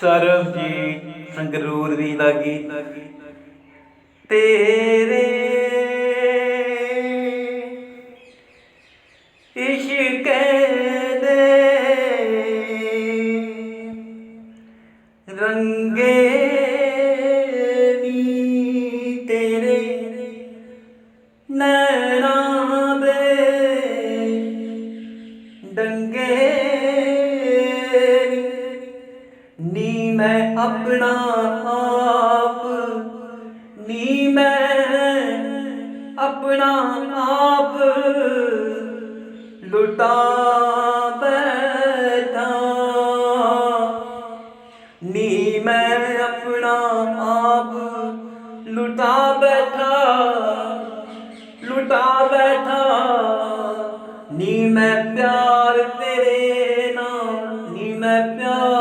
ਸਰਬਜੀਤ ਸੰਗਰੂਰ ਦੀ ਦਾ ਗੀਤ। ਤੇਰੇ ਇਸ਼ਕ ਦੇ ਰੰਗੇ ਨੀ ਤੇਰੇ ਨੈਣਾ ਦੇ ਡੰਗੇ ਨੀ ਮੈਂ ਆਪਣਾ ਆਪ, ਨੀ ਮੈਂ ਆਪਣਾ ਆਪ। ਲੁਟਾ ਬੈਠਾ, ਨੀ ਮੈਂ ਆਪਣਾ ਆਪ। ਲੁਟਾ ਬੈਠਾ ਲੁਟਾ ਬੈਠਾ, ਨੀ ਮੈਂ ਪਿਆਰ ਤੇਰੇ ਨਾਲ, ਨੀ ਮੈਂ ਪਿਆਰ